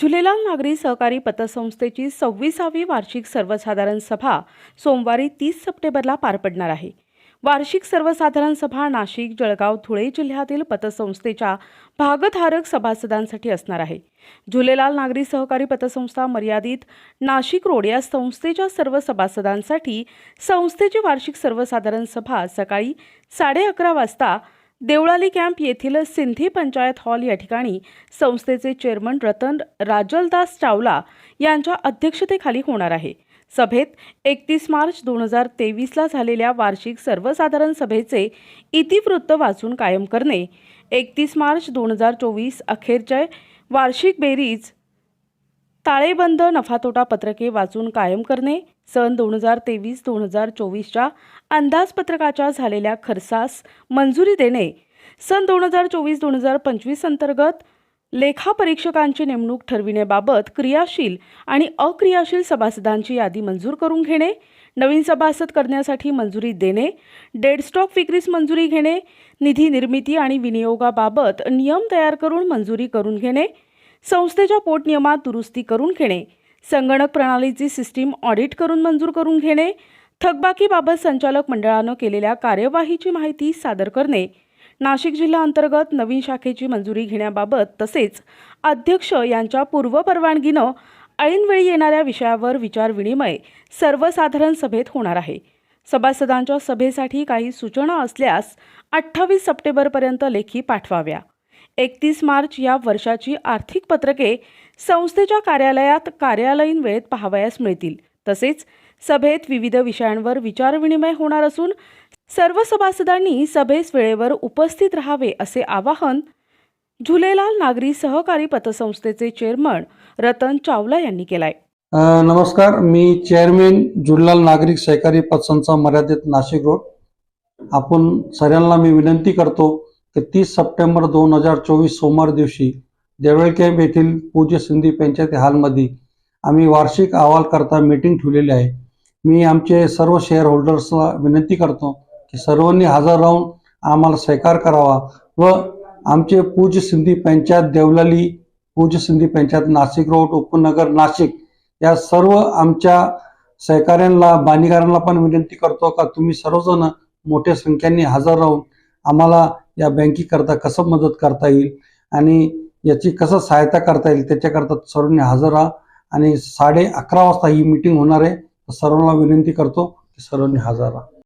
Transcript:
झुलेलाल नागरी सहकारी पतसंस्थेची सव्वीसावी वार्षिक सर्वसाधारण सभा सोमवारी तीस सप्टेंबरला पार पडणार आहे. वार्षिक सर्वसाधारण सभा नाशिक जळगाव धुळे जिल्ह्यातील पतसंस्थेच्या भागधारक सभासदांसाठी असणार आहे. झुलेलाल नागरी सहकारी पतसंस्था मर्यादित नाशिक रोड या संस्थेच्या सर्व सभासदांसाठी संस्थेची वार्षिक सर्वसाधारण सभा सकाळी साडे अकरा वाजता देवळाली कॅम्प येथील सिंधी पंचायत हॉल या ठिकाणी संस्थेचे चेअरमन रतन राजलदास चावला यांच्या अध्यक्षतेखाली होणार आहे. सभेत एकतीस मार्च दोन हजार तेवीसला झालेल्या वार्षिक सर्वसाधारण सभेचे इतिवृत्त वाचून कायम करणे एकतीस मार्च दोन हजार चोवीस अखेरचे वार्षिक बेरीज ताळेबंद नफातोटा पत्रके वाचून कायम करणे सन दोन हजार तेवीस दोन हजार चोवीसच्या अंदाजपत्रकाच्या झालेल्या खर्चास मंजुरी देणे सन दोन हजार चोवीस दोन हजार पंचवीस अंतर्गत लेखापरीक्षकांची नेमणूक ठरविण्याबाबत क्रियाशील आणि अक्रियाशील सभासदांची यादी मंजूर करून घेणे नवीन सभासद करण्यासाठी मंजुरी देणे डेडस्टॉक विक्रीस मंजुरी घेणे निधी निर्मिती आणि विनियोगाबाबत नियम तयार करून मंजुरी करून घेणे संस्थेच्या पोटनियमात दुरुस्ती करून घेणे संगणक प्रणालीची सिस्टीम ऑडिट करून मंजूर करून घेणे थकबाकीबाबत संचालक मंडळानं केलेल्या कार्यवाहीची माहिती सादर करणे नाशिक जिल्हा अंतर्गत नवीन शाखेची मंजुरी घेण्याबाबत तसेच अध्यक्ष यांच्या पूर्वपरवानगीनं ऐनवेळी येणाऱ्या विषयावर विचारविनिमय सर्वसाधारण सभेत होणार आहे. सभासदांच्या सभेसाठी काही सूचना असल्यास अठ्ठावीस सप्टेंबरपर्यंत लेखी पाठवाव्या. एकतीस मार्च या वर्षाची आर्थिक पत्रके संस्थेच्या कार्यालयात कार्यालयीन वेळेत पाहावयास मिळतील. तसेच सभेत विविध विषयांवर विचारविनिमय होणार असून सर्व सभासदांनी सभेस वेळेवर उपस्थित राहावे असे आवाहन झुलेलाल नागरी सहकारी पतसंस्थेचे चेअरमन रतन चावला यांनी केलाय. नमस्कार. मी चेअरमॅन झुलेलाल नागरिक सहकारी पतसंस्था मर्यादित नाशिक रोड. आपण सगळ्यांना मी विनंती करतो की तीस सप्टेंबर दोन हजार चोवीस सोमवार दिवशी देवळ कॅम्प येथील पूज्य सिंधी पंचायती हॉलमध्ये आम्ही वार्षिक अहवाल करता मीटिंग ठेवलेली आहे. मी आमचे सर्व शेअर होल्डर्सला विनंती करतो की सर्वांनी हजर राहून आम्हाला सहकार करावा व आमचे पूज्य सिंधी पंचायत देवलाली पूज्य सिंधी पंचायत नाशिक रोड उपनगर नाशिक या सर्व आमच्या सहकाऱ्यांना बाणीकारांना पण विनंती करतो का तुम्ही सर्वजण मोठ्या संख्येने हजर राहून आम्हाला या बँकेकरता कसं मदत करता येईल आणि याची कसं सहायता करता येईल त्याच्याकरता सर्वांनी हजर राहा. आणि साडे अकरा वाजता ही मीटिंग होणार आहे. सर्वांना विनंती करतो की सर्वांनी हजर राहा.